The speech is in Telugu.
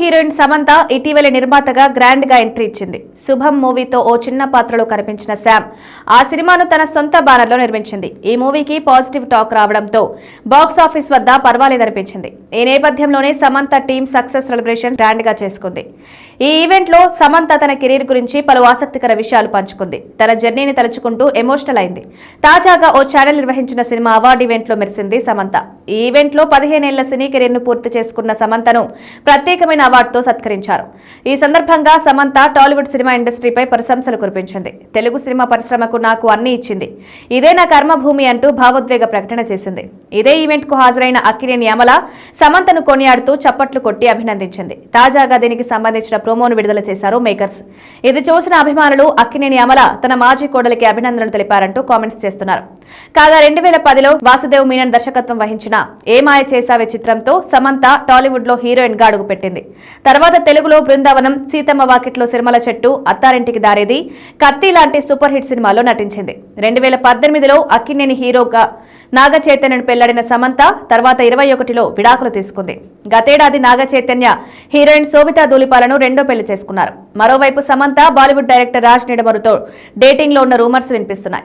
హీరోయిన్ సమంత ఇటీవలి నిర్మాతగా గ్రాండ్గా ఎంట్రీ ఇచ్చింది. శుభం మూవీతో ఓ చిన్న పాత్రలో కనిపించిన శామ్ ఆ సినిమాను తన సొంత బ్యానర్లో నిర్మించింది. ఈ మూవీకి పాజిటివ్ టాక్ రావడంతో బాక్స్ ఆఫీస్ వద్ద పర్వాలేదనిపించింది ఈ నేపథ్యంలోనే సమంత టీం సక్సెస్ సెలబ్రేషన్ గ్రాండ్గా చేసుకుంది. ఈ ఈవెంట్లో సమంత తన కెరీర్ గురించి పలు ఆసక్తికర విషయాలు పంచుకుంది. తన జర్నీని తలుచుకుంటూ ఎమోషనల్ అయింది. తాజాగా ఓ ఛానల్ నిర్వహించిన సినిమా అవార్డు ఈవెంట్లో మెరిసింది సమంత. ఈ ఈవెంట్లో పదిహేనేళ్ళ సినీ కెరీర్ను పూర్తి చేసుకున్న సమంతను ప్రత్యేకమైన అవార్డుతో సత్కరించారు. ఈ సందర్భంగా సమంత టాలీవుడ్ సినిమా ఇండస్ట్రీపై ప్రశంసలు కురిపించింది. తెలుగు సినిమా పరిశ్రమకు నాకు అన్ని ఇచ్చింది. ఇదే నా కర్మభూమి అంటూ భావోద్వేగ ప్రకటన చేసింది. ఇదే ఈవెంట్కు హాజరైన అక్కినేని అమల సమంతను కొనియాడుతూ చప్పట్లు కొట్టి అభినందించింది. తాజాగా దీనికి సంబంధించిన ప్రోమోను విడుదల చేశారు మేకర్స్. ఇది చూసిన అభిమానులు అక్కినేని అమల తన మాజీ కోడలికి అభినందనలు తెలిపారంటూ కామెంట్స్ చేస్తున్నారు. కాగా రెండు వేల పదిలో వాసుదేవ్ మీనన్ దర్శకత్వం వహించిన ఏ మాయ చేసావే చిత్రంతో సమంత టాలీవుడ్లో హీరోయిన్గా అడుగుపెట్టింది. తర్వాత తెలుగులో బృందావనం సీతమ్మ వాకిట్లో సిరిమల చెట్టు అత్తారింటికి దారేది కత్తి లాంటి సూపర్ హిట్ సినిమాలో నటించింది. రెండు వేల పద్దెనిమిదిలో అక్కినేని హీరోగా నాగ చైతన్యను పెళ్ళాడిన సమంత తర్వాత ఇరవై ఒకటిలో విడాకులు తీసుకుంది. గతేడాది నాగ చైతన్య హీరోయిన్ శోభితా దూలిపాలను రెండో పెళ్ళి చేసుకున్నారు. మరోవైపు సమంత బాలీవుడ్ డైరెక్టర్ రాజ్ నిడమరుతో డేటింగ్లో ఉన్న రూమర్స్ వినిపిస్తున్నాయి.